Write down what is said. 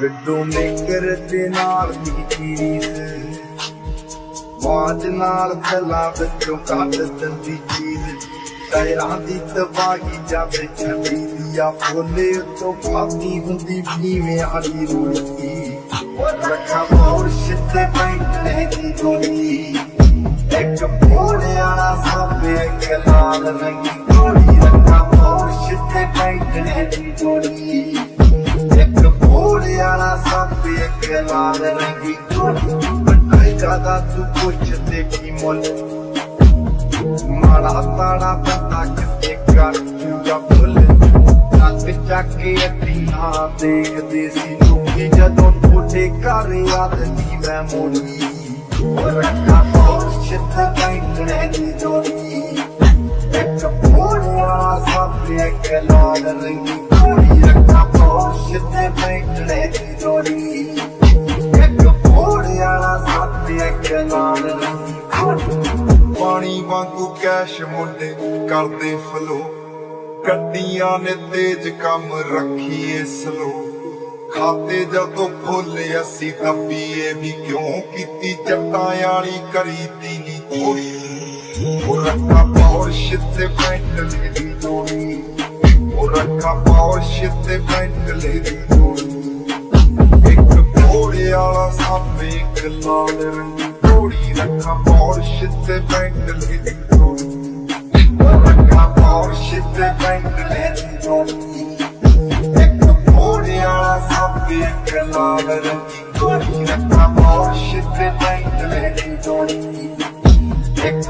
ਵਿੱਡੋ maker ਦੇ ਨਾਲ ਦੀ ਚੀਜ਼ ਬਾਜ ਨਾਲ ਫਲਾ ਵਿੱਚੋਂ ਕੱਢ ਦਿੰਦੀ ਚੀਜ਼। ਟਾਇਰਾਂ ਦੀ ਤਬਾਹੀ ਜਾਵੇ ਛੱਡੀ ਦੀਆਂ। ਫੋਲੇ ਉੱਤੋਂ ਫਾਦੀ ਹੁੰਦੀ ਵੀਵੇਂ ਆਲੀ ਰੂੜੀ ਰੱਖਾ ਮੋਰ ਛਿੱਤੇ ਪੈਂਟਲੇ ਦੀ ਜੋੜੀ ਇੱਕ ਫੋੜੇ ਵਾਲਾ ਸਾਪੇ ਇੱਕ ਲਾਲ ਰੰਗੀ ਕੋੜੀ ਰੱਖਾ ਮੋਰ ਛਿੱਤੇ ਪੈਂਟਲੇ ਦੀ ਜੋੜੀ ਇੱਕ ਫੋੜੇ ਵਾਲਾ ਸਾਪੇ ਇੱਕ ਲਾਲ ਰੰਗੀ ਕੋੜੀ ਜ਼ਿਆਦਾ ਤੂੰ ਪੁੱਛ ਤੇ ਕੀ ਮੁੱਲ? ਮਾੜਾ ਤਾੜਾ ਬੰਦਾ ਕਿਤੇ ਕਰ ਜੂਗਾ ਭੁੱਲ ਨੱਕ ਚੱਕ ਕੇ ਅੱਡੀਆਂ ਦੇਖਦੇ ਸੀ ਲੋਕੀ, ਜਦੋਂ ਤੁਹਾਡੇ ਘਰ ਆਦਤੀ ਮੈਂ ਮੋੜੀ ਰੱਖਾ ਪੋਸ਼ਤ ਕੈਂਟਲੇ ਦੀ ਜੋੜੀ। ਇੱਕ ਫੋੜਿਆ ਸਾਪੇ ਇੱਕ ਲਾਲ ਰੰਗੀ ਵਾਂਗੂ ਕੈਸ਼ ਮੁੰਡੇ ਕਰਦੇ ਫਲੋ ਗੱਡੀਆਂ ਨੇ ਤੇਜ ਕੰਮ ਰੱਖੀਏ ਸਲੋ ਖਾਤੇ ਜਦੋਂ ਫੁੱਲੇ ਅਸੀਂ ਦੱਬੀਏ ਵੀ ਕਿਉਂ ਕੀਤੀ? ਜੱਟਾਂ ਵਾਲੀ ਕਰੀਦੀ ਨੀ ਉਹ ਰੱਖਾ ਪੌਰਸ਼ ਤੇ ਪੈਂਟਲੇ ਦੀ ਜੋੜੀ। ਉਹ ਰੱਖਾ ਪੌਰਸ਼ ਤੇ ਪੈਂਟਲੇ ਦੀ ਜੋੜੀ। ਇੱਕ ਘੋੜੇ ਵਾਲਾ ਸਾਹਮਣੇ ਇੱਕ ਲਾਲ ਰੰਗੀ ਘੋੜੀ ਰੱਖਾ ਪੌਰਸ਼ ਤੇ ਪੈਂਟਲੇ ਦੀ ਪੌਰਸ਼ ਤੇ ਪੈਂਟਲੇ ਇੱਕ ਘੋੜੇ ਵਾਲਾ ਸਾਹਮਣੇ ਇੱਕ ਲਾਲ ਰੰਗੀ ਘੋੜੀ ਰੱਖਾ ਪੌਰਸ਼ ਤੇ ਪੈਂਟਲੇ ਜੋੜੀ ਇੱਕ